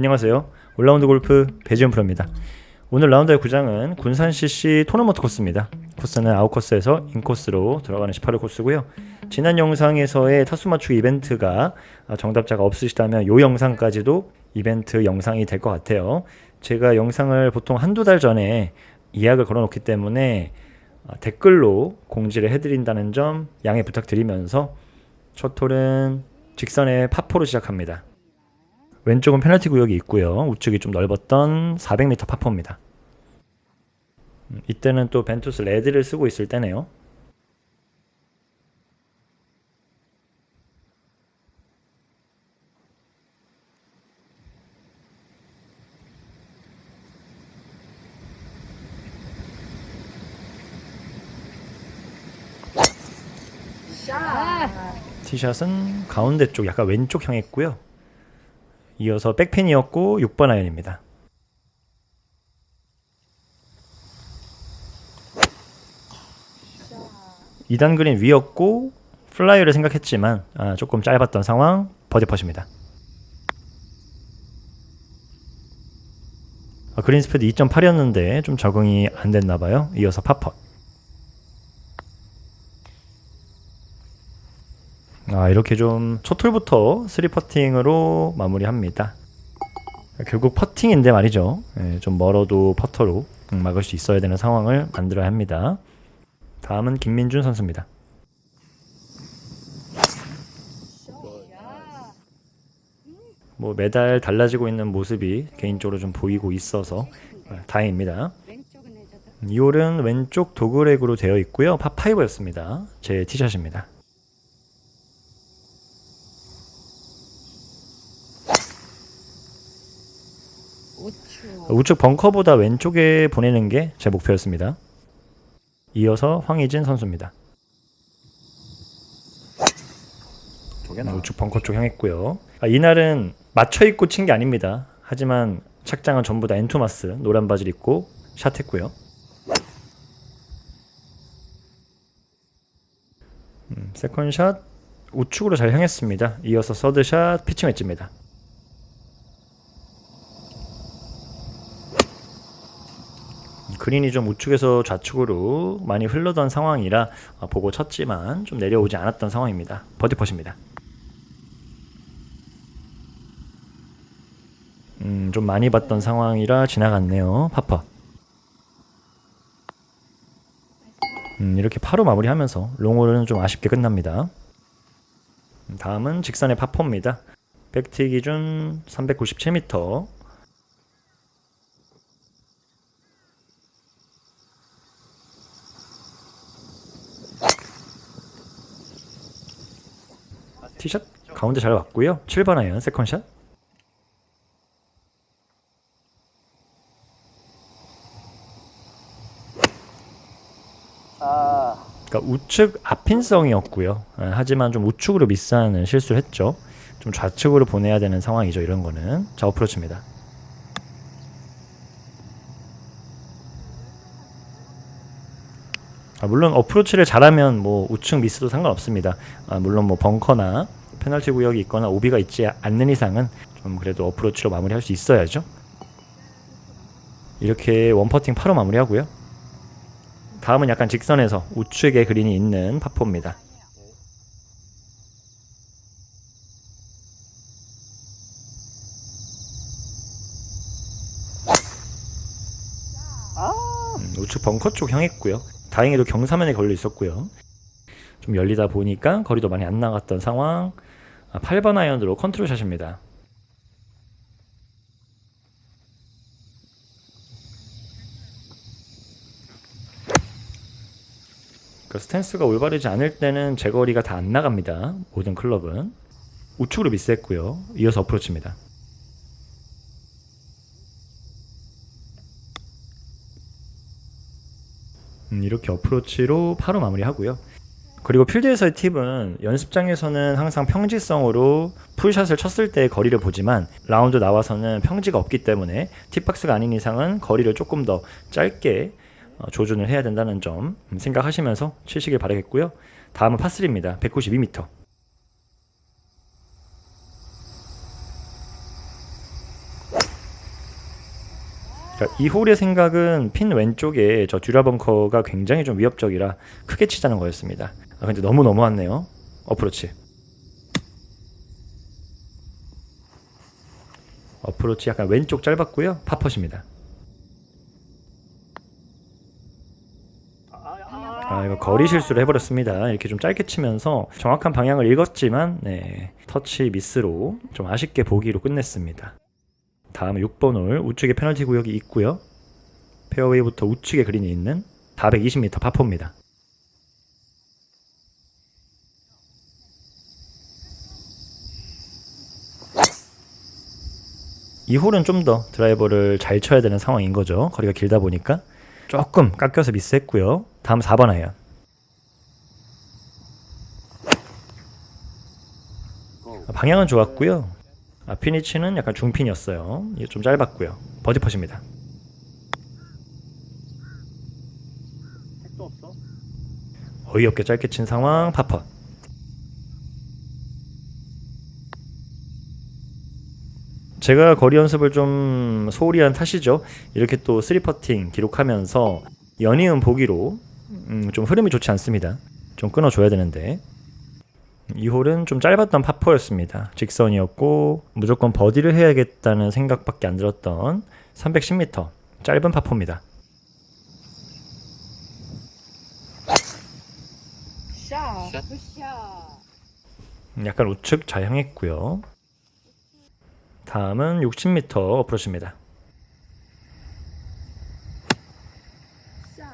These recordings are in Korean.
안녕하세요. 올라운드 골프 배지현 프로입니다. 오늘 라운드의 구장은 군산 CC 토너먼트 코스입니다. 코스는 아웃코스에서 인코스로 들어가는 18호 코스고요. 지난 영상에서의 타수 맞추기 이벤트가 아, 정답자가 없으시다면 이 영상까지도 이벤트 영상이 될 것 같아요. 제가 영상을 보통 한두 달 전에 예약을 걸어놓기 때문에 아, 댓글로 공지를 해드린다는 점 양해 부탁드리면서 첫 홀은 직선의 파포로 시작합니다. 왼쪽은 페널티 구역이 있고요. 우측이 좀 넓었던 400m 파포입니다. 음, 이때는 또 벤투스 레드를 쓰고 있을 때네요. 티샷은 가운데 쪽 약간 왼쪽 향했고요. 이어서 백핀이었고 6번 아이언입니다. 이단 그린 위였고 플라이어를 생각했지만 아, 조금 짧았던 상황 버디 퍼십니다. 아, 그린 스피드 2.8이었는데 좀 적응이 안 됐나 봐요. 이어서 파펫. 아, 이렇게 좀 초툴부터 3퍼팅으로 마무리합니다. 결국 퍼팅인데 말이죠. 예, 좀 멀어도 퍼터로 음, 막을 수 있어야 되는 상황을 만들어야 합니다. 다음은 김민준 선수입니다. 뭐 매달 달라지고 있는 모습이 개인적으로 좀 보이고 있어서 아, 다행입니다. 이 홀은 왼쪽 도그렉으로 되어 있고요. 파5였습니다. 제 티샷입니다. 우측 벙커보다 왼쪽에 보내는 게 제 목표였습니다. 이어서 황희진 선수입니다. 우측 벙커 쪽 향했고요. 아, 이날은 맞춰 입고 친 게 아닙니다. 하지만 착장은 전부 다 엔토마스 노란 바지를 입고 샷했고요. 음, 세컨샷 우측으로 잘 향했습니다. 이어서 서드샷 피칭 웨지입니다. 그린이 좀 우측에서 좌측으로 많이 흘러던 상황이라 어, 보고 쳤지만 좀 내려오지 않았던 상황입니다. 버디 퍼십니다. 음, 좀 많이 봤던 상황이라 지나갔네요. 파파. 음, 이렇게 파로 마무리하면서 롱홀은 좀 아쉽게 끝납니다. 음, 다음은 직선의 파퍼입니다. 백티 기준 397m. 티샷 가운데 잘 왔고요. 7번 아이언 세컨샷. 그러니까 우측 앞핀성이었고요. 아, 하지만 좀 우측으로 미스하는 실수를 했죠. 좀 좌측으로 보내야 되는 상황이죠. 이런 거는 자 어프로치입니다. 아, 물론 어프로치를 잘하면 뭐 우측 미스도 상관없습니다. 아, 물론 뭐 벙커나 페널티 구역이 있거나 오비가 있지 않는 이상은 좀 그래도 어프로치로 마무리할 수 있어야죠. 이렇게 원퍼팅 파로 마무리하고요. 다음은 약간 직선에서 우측에 그린이 있는 파포입니다. 음, 우측 벙커 쪽 향했고요. 다행히도 경사면에 걸려 있었고요. 좀 열리다 보니까 거리도 많이 안 나갔던 상황. 아, 8번 아이언으로 컨트롤 샷입니다. 그 스탠스가 올바르지 않을 때는 제거리가 다 안 나갑니다. 모든 클럽은 우측으로 미스했고요. 이어서 어프로치입니다. 음, 이렇게 어프로치로 파로 마무리하고요. 그리고 필드에서의 팁은 연습장에서는 항상 평지성으로 풀샷을 쳤을 때 거리를 보지만 라운드 나와서는 평지가 없기 때문에 팁박스가 아닌 이상은 거리를 조금 더 짧게 어, 조준을 해야 된다는 점 음, 생각하시면서 치시길 바라겠고요. 다음은 파3입니다. 192m. 그러니까 이 홀의 생각은 핀 왼쪽에 저 듀라 벙커가 굉장히 좀 위협적이라 크게 치자는 거였습니다. 아, 근데 너무 넘어왔네요. 어프로치. 어프로치 약간 왼쪽 짧았고요. 파퍼십니다. 아 이거 거리 실수를 해버렸습니다. 이렇게 좀 짧게 치면서 정확한 방향을 읽었지만 네, 터치 미스로 좀 아쉽게 보기로 끝냈습니다. 다음 6번 홀 우측에 페널티 구역이 있고요. 페어웨이부터 우측에 그린이 있는 420m 파포입니다. 이 홀은 좀 더 드라이버를 잘 쳐야 되는 상황인 거죠. 거리가 길다 보니까 조금 깎여서 미스했고요. 다음 4번 아이언. 방향은 좋았고요. 아, 피니치는 약간 중핀이었어요. 이게 좀 짧았고요. 버디 퍼십니다. 택도 없어? 어이없게 짧게 친 상황 파퍼. 제가 거리 연습을 좀 소홀히 한 탓이죠. 이렇게 또 쓰리 퍼팅 기록하면서 연이은 보기로 음, 좀 흐름이 좋지 않습니다. 좀 끊어줘야 되는데 이 홀은 좀 짧았던 파퍼였습니다. 직선이었고 무조건 버디를 해야겠다는 생각밖에 안 들었던 310m 짧은. 샷. 약간 우측 잘 향했고요. 다음은 60m 어프로치입니다. 샷.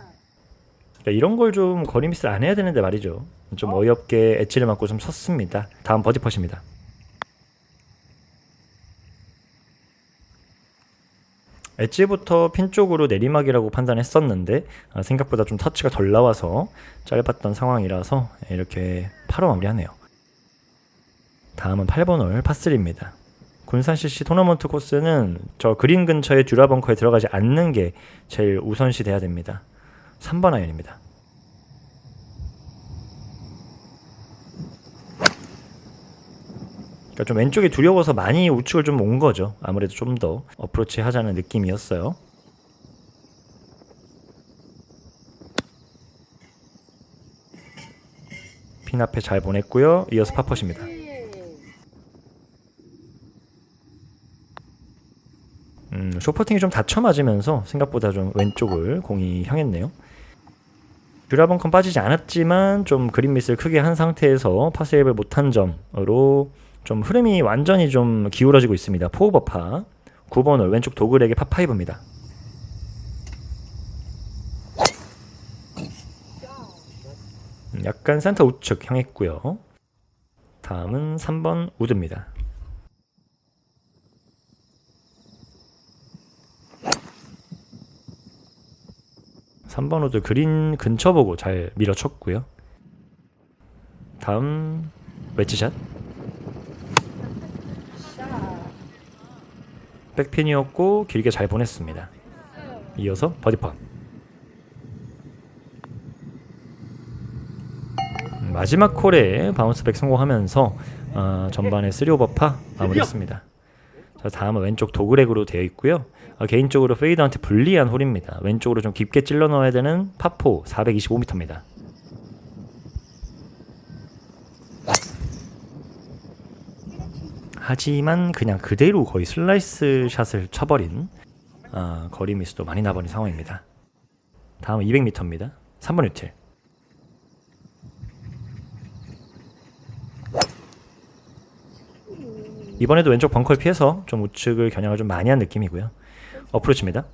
그러니까 이런 걸 좀 거리 미스를 안 해야 되는데 말이죠. 좀 어이없게 엣지를 맞고 좀 섰습니다. 다음 버디 퍼십니다. 엣지부터 핀 쪽으로 내리막이라고 판단했었는데 아, 생각보다 좀 터치가 덜 나와서 짧았던 상황이라서 이렇게 8호 마무리하네요. 다음은 8번 홀 파3입니다. 군산 CC 토너먼트 코스는 저 그린 근처에 듀라 벙커에 들어가지 않는 게 제일 우선시 돼야 됩니다. 3번 아이언입니다. 그러니까 좀 왼쪽이 두려워서 많이 우측을 좀 온 거죠. 아무래도 좀 더 어프로치 하자는 느낌이었어요. 핀 앞에 잘 보냈고요. 이어서 파퍼십니다. 음, 쇼퍼팅이 좀 닫혀 맞으면서 생각보다 좀 왼쪽을 공이 향했네요. 듀라번컨 빠지지 않았지만 좀 그린 미스를 크게 한 상태에서 파세이브를 못한 점으로 좀 흐름이 완전히 좀 기울어지고 있습니다. 포오버파 9번 홀 왼쪽 도그렉의 파5입니다. 음, 약간 센터 우측 향했고요. 다음은 3번 우드입니다. 3번 우드 그린 근처 보고 잘 밀어쳤고요. 다음 웨지샷 샷. 백핀이었고 길게 잘 보냈습니다. 이어서 버디팟. 음, 마지막 콜에 바운스백 성공하면서 어, 전반에 3오버파 마무리했습니다. 자, 다음은 왼쪽 도그렉으로 되어 있고요. 어, 개인적으로 페이드한테 불리한 홀입니다. 왼쪽으로 좀 깊게 찔러 넣어야 되는 파포 425m입니다. 하지만 그냥 그대로 거의 슬라이스 샷을 쳐버린 아, 거리 미스도 많이 나버린 상황입니다. 다음은 200m입니다. 3번 유틸. 이번에도 왼쪽 벙커를 피해서 좀 우측을 겨냥을 좀 많이 한 느낌이고요. 어프로치입니다.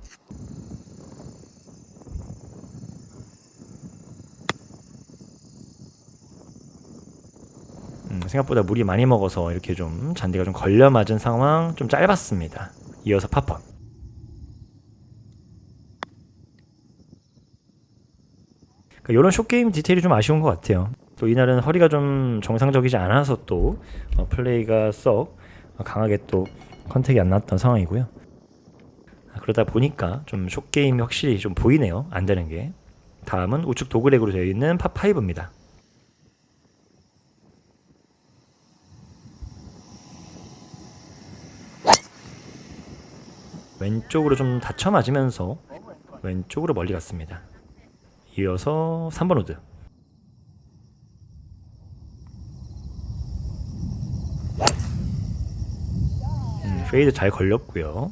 음, 생각보다 물이 많이 먹어서 이렇게 좀 잔디가 좀 걸려 맞은 상황 좀 짧았습니다. 이어서 파펀. 그러니까 이런 쇼게임 디테일이 좀 아쉬운 것 같아요. 또 이날은 허리가 좀 정상적이지 않아서 또 어, 플레이가 썩 강하게 또 컨택이 안 났던 상황이고요. 아, 그러다 보니까 좀 쇼게임이 확실히 좀 보이네요. 안 되는 게. 다음은 우측 도그렉으로 되어 있는 파5입니다. 왼쪽으로 좀 닫혀 맞으면서 왼쪽으로 멀리 갔습니다. 이어서 3번 우드. 음, 페이드 잘 걸렸고요.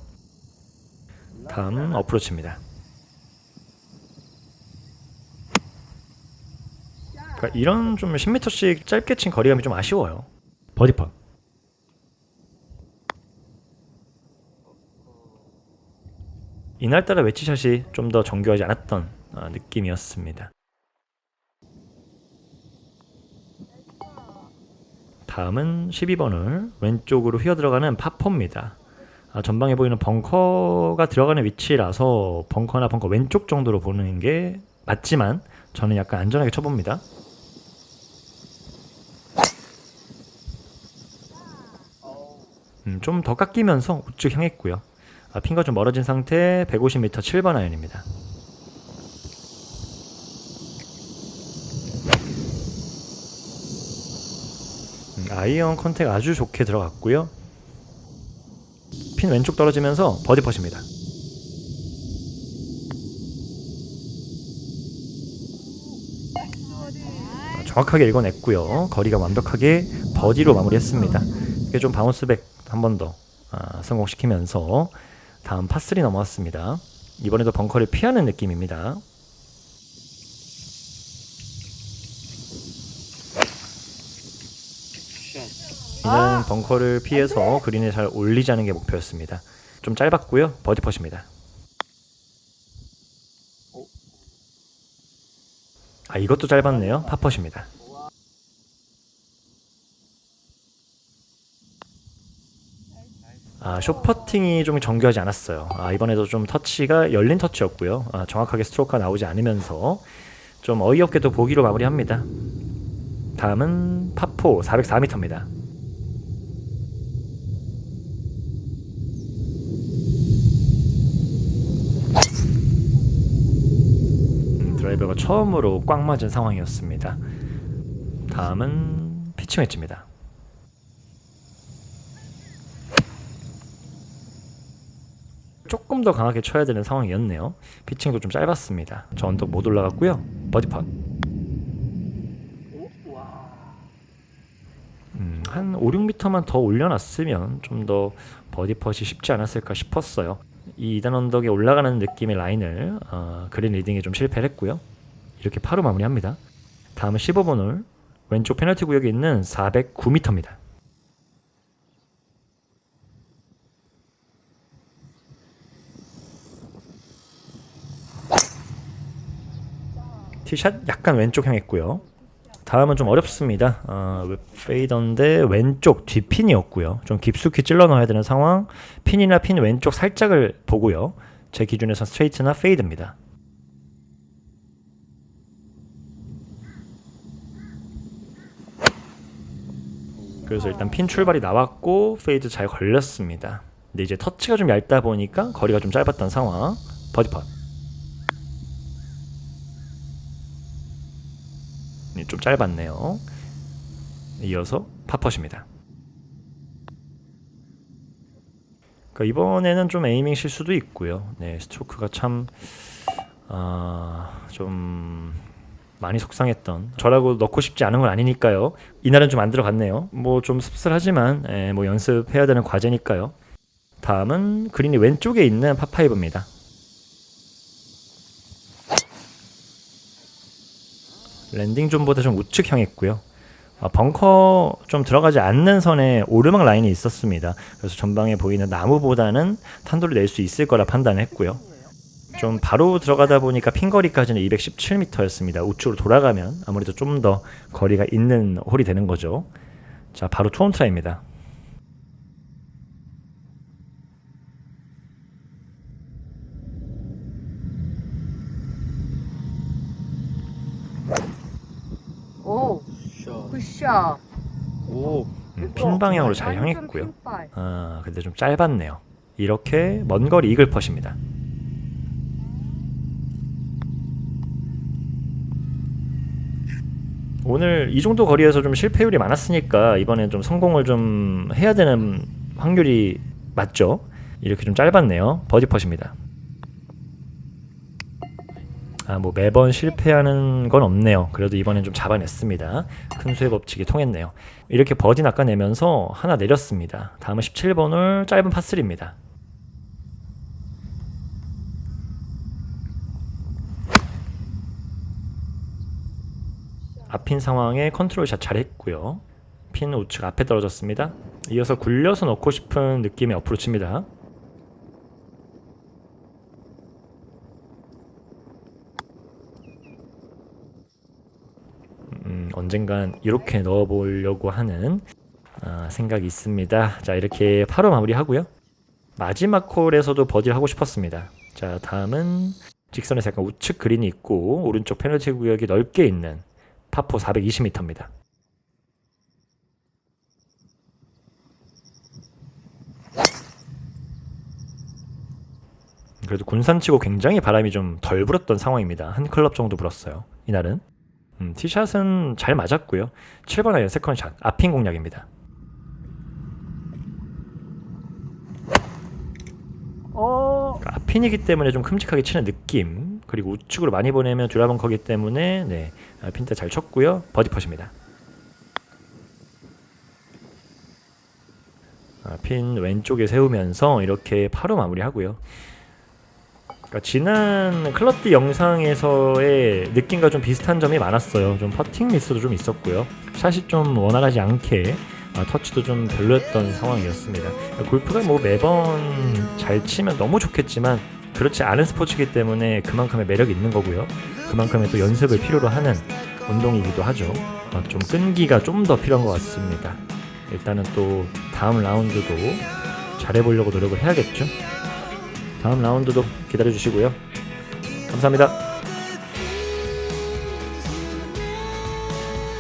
다음 어프로치입니다. 그러니까 이런 좀 10m씩 짧게 친 거리감이 좀 아쉬워요. 버디팟. 이날따라 웨지샷이 좀 더 정교하지 않았던 어, 느낌이었습니다. 다음은 12번을 왼쪽으로 휘어 들어가는 파포입니다. 아, 전방에 보이는 벙커가 들어가는 위치라서 벙커나 벙커 왼쪽 정도로 보는 게 맞지만 저는 약간 안전하게 쳐봅니다. 음, 좀 더 깎이면서 우측 향했고요. 아, 핀과 좀 멀어진 상태 150m 7번 아이언입니다. 음, 아이언 컨택 아주 좋게 들어갔고요. 핀 왼쪽 떨어지면서 버디 퍼십니다. 아, 정확하게 읽어냈고요. 거리가 완벽하게 버디로 마무리했습니다. 이게 좀 바운스백 한 번더 아, 성공시키면서 다음 파3 넘어왔습니다. 이번에도 벙커를 피하는 느낌입니다. 이는 벙커를 피해서 그린에 잘 않은 게 목표였습니다. 좀 짧았고요. 버디 퍼십니다. 아 이것도 짧았네요. 파퍼십니다. 아, 쇼퍼팅이 좀 정교하지 않았어요. 아, 이번에도 좀 터치가 열린 터치였고요. 아, 정확하게 스트로크가 나오지 않으면서 좀 어이없게도 보기로 마무리합니다. 다음은 파포 404m입니다. 드라이버가 처음으로 꽉 맞은 상황이었습니다. 다음은 피칭 웨지입니다. 조금 더 강하게 쳐야 되는 상황이었네요. 피칭도 좀 짧았습니다. 저 언덕 못 올라갔고요. 버디팟. 음, 한 5, 6m만 더 올려놨으면 좀 더 버디팟이 쉽지 않았을까 싶었어요. 이 2단 언덕에 올라가는 느낌의 라인을 어, 그린 리딩에 좀 실패를 했고요. 이렇게 파로 마무리합니다. 다음은 15번 홀 왼쪽 페널티 구역에 있는 409m입니다. 티샷 약간 왼쪽 향했고요. 다음은 좀 어렵습니다. 어, 페이던데 왼쪽 뒷핀이었고요. 좀 깊숙이 찔러 넣어야 되는 상황. 핀이나 핀 왼쪽 살짝을 보고요. 제 기준에서 스트레이트나 페이드입니다. 그래서 일단 핀 출발이 나왔고 페이드 잘 걸렸습니다. 근데 이제 터치가 좀 얇다 보니까 거리가 좀 짧았던 상황. 버디팟. 네, 좀 짧았네요. 이어서 파퍼십니다. 그러니까 이번에는 좀 에이밍 실수도 있고요. 네, 스트로크가 참, 아, 좀 많이 속상했던. 저라고 넣고 싶지 않은 건 아니니까요. 이날은 좀 안 들어갔네요. 뭐 좀 씁쓸하지만, 예, 뭐 연습해야 되는 과제니까요. 다음은 그린이 왼쪽에 있는 파파이브입니다. 랜딩 존보다 좀 우측 향했고요. 아, 벙커 좀 들어가지 않는 선에 오르막 라인이 있었습니다. 그래서 전방에 보이는 나무보다는 탄도를 낼 수 있을 거라 판단했고요. 좀 바로 들어가다 보니까 핀거리까지는 217m였습니다. 우측으로 돌아가면 아무래도 좀 더 거리가 있는 홀이 되는 거죠. 자, 바로 투홈 트라이입니다. 오, 샷. 굿샷. 오. 음, 핀 방향으로 잘 향했고요. 아, 근데 좀 짧았네요. 이렇게 먼 거리 이글 펫입니다. 오늘 이 정도 거리에서 좀 실패율이 많았으니까 이번엔 좀 성공을 좀 해야 되는 확률이 맞죠. 이렇게 좀 짧았네요. 버디 펫입니다. 아, 뭐 매번 실패하는 건 없네요. 그래도 이번엔 좀 잡아냈습니다. 큰 수의 법칙이 통했네요. 이렇게 버디 낚아내면서 하나 내렸습니다. 다음은 17번을 짧은 파3입니다. 앞핀 상황에 컨트롤 샷 잘했고요. 핀 우측 앞에 떨어졌습니다. 이어서 굴려서 넣고 싶은 느낌의 어프로치입니다. 언젠간 이렇게 넣어보려고 하는 아, 생각이 있습니다. 자 이렇게 8호 마무리하고요. 마지막 홀에서도 버디를 하고 싶었습니다. 자 다음은 직선에서 약간 우측 그린이 있고 오른쪽 페널티 구역이 넓게 있는 파포 420m입니다. 그래도 군산치고 굉장히 바람이 좀 덜 불었던 상황입니다. 한 클럽 정도 불었어요. 이날은. 음, 티샷은 잘 맞았고요. 7번 아이언 세컨샷 앞핀 공략입니다. 어. 그러니까 앞핀이기 때문에 좀 큼직하게 치는 느낌 그리고 우측으로 많이 보내면 드라벙커기 때문에 네 아, 핀때 잘 쳤고요 버디 펫입니다 아, 핀 왼쪽에 세우면서 이렇게 파로 마무리하고요 그러니까 지난 클럽디 영상에서의 느낌과 좀 비슷한 점이 많았어요 좀 퍼팅 미스도 좀 있었고요 샷이 좀 원활하지 않게 아, 터치도 좀 별로였던 상황이었습니다. 골프가 뭐 매번 잘 치면 너무 좋겠지만 그렇지 않은 스포츠이기 때문에 그만큼의 매력이 있는 거고요. 그만큼의 또 연습을 필요로 하는 운동이기도 하죠. 아, 좀 끈기가 좀 더 필요한 것 같습니다. 일단은 또 다음 라운드도 잘해보려고 노력을 해야겠죠. 다음 라운드도 기다려 주시고요. 감사합니다.